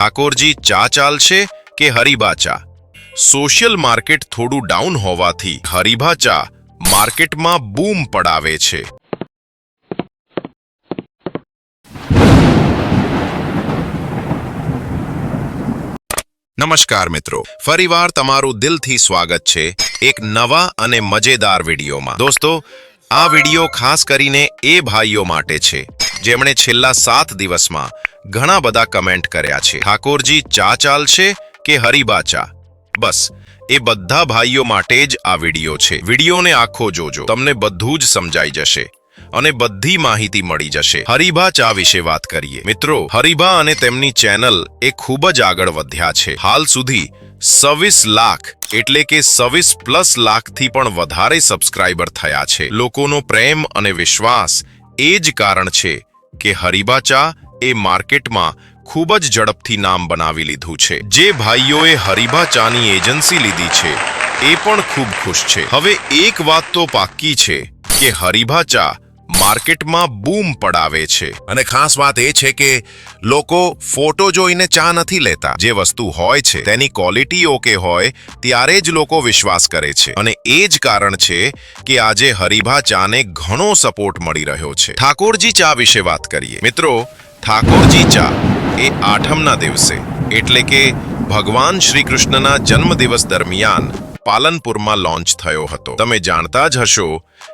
ઠાકોરજી ચા ચાલશે કે હરીબા ચા? સોશિયલ માર્કેટ થોડું ડાઉન હોવાથી હરીભા ચા માર્કેટમાં બૂમ પડાવે છે. નમસ્કાર મિત્રો, ફરીવાર તમારું દિલથી સ્વાગત છે એક નવા અને મજેદાર વિડીયોમાં. દોસ્તો, આ વીડિયો ખાસ કરીને એ ભાઈઓ માટે છે, જેમણે છેલ્લા સાત દિવસમાં ઘણા બધા કમેન્ટ કર્યા છે. ઠાકોરજી, ચા ચાલશે કે હરીબા ચા? બસ, એ બધા ભાઈઓ માટે જ આ વીડિયો છે. વિડીયોને આખો જોજો. તમને બધું જ સમજાઈ જશે અને બધી માહિતી મળી જશે. હરીભા ચા વિશે વાત કરીએ. મિત્રો હરીભા અને તેમની ચેનલ એ ખૂબ જ આગળ વધ્યા છે. હાલ સુધી સવીસ લાખ એટલે કે સવીસ પ્લસ લાખથી પણ વધારે સબસ્ક્રાઇબર થયા છે. લોકોનો પ્રેમ અને વિશ્વાસ એ જ કારણ છે કે હરીભા ચા એ માર્કેટમાં ખૂબ જ ઝડપથી નામ બનાવી લીધું છે. જે ભાઈઓએ હરીભા ચાની એજન્સી લીધી છે, એ પણ ખૂબ ખુશ છે. હવે એક વાત તો પાક્કી છે કે હરીભા ચા માર્કેટમાં બૂમ પડાવે છે. અને ખાસ વાત એ છે કે લોકો ફોટો જોઈને ચા નથી લેતા. જે વસ્તુ હોય છે, તેની ક્વોલિટી ઓકે હોય, ત્યારે જ લોકો વિશ્વાસ કરે છે. અને એ જ કારણ છે કે આજે હરીભા ચાને ઘણો સપોર્ટ મળી રહ્યો છે. ઠાકોરજી ચા વિશે વાત કરીએ. મિત્રો ઠાકોરજી ચા એ આઠમના દિવસે, એટલે કે ભગવાન શ્રી કૃષ્ણના જન્મદિવસ દરમિયાન પાલનપુરમાં લોન્ચ થયો હતો. તમે જાણતા જ હશો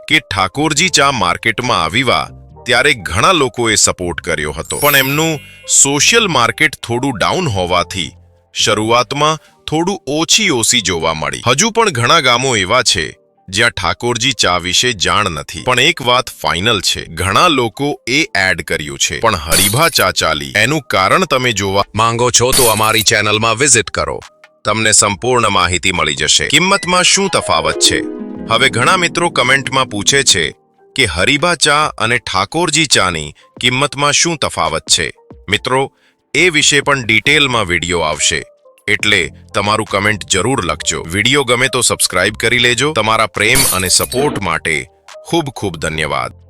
કે ઠાકોરજી ચા માર્કેટમાં આવીવા ત્યારે ઘણા લોકોએ સપોર્ટ કર્યો હતો. પણ એમનું સોશિયલ માર્કેટ થોડું ડાઉન હોવાથી શરૂઆતમાં થોડું ઓછી ઓછી જોવા મળી. હજુ પણ ઘણા ગામો એવા છે જ્યાં ઠાકોરજી ચા વિશે જાણ નથી. પણ એક વાત ફાઇનલ છે. ઘણા લોકો એ એડ કર્યું છે. પણ હરીભા ચા ચાલી એનું કારણ તમે જોવા માંગો છો તો અમારી ચેનલમાં વિઝિટ કરો. તમને સંપૂર્ણ માહિતી મળી જશે. કિંમતમાં શું તફાવત છે? હવે ઘણા મિત્રો કમેન્ટમાં પૂછે છે કે હરીભા ચા અને ઠાકોરજી ચાની કિંમતમાં શું તફાવત છે? મિત્રો, એ વિશે પણ ડિટેલમાં વીડિયો આવશે. એટલે તમારું કમેન્ટ જરૂર લખજો. વીડિયો ગમે તો સબસ્ક્રાઇબ કરી લેજો. તમારા પ્રેમ અને સપોર્ટ માટે ખૂબ ખૂબ ધન્યવાદ.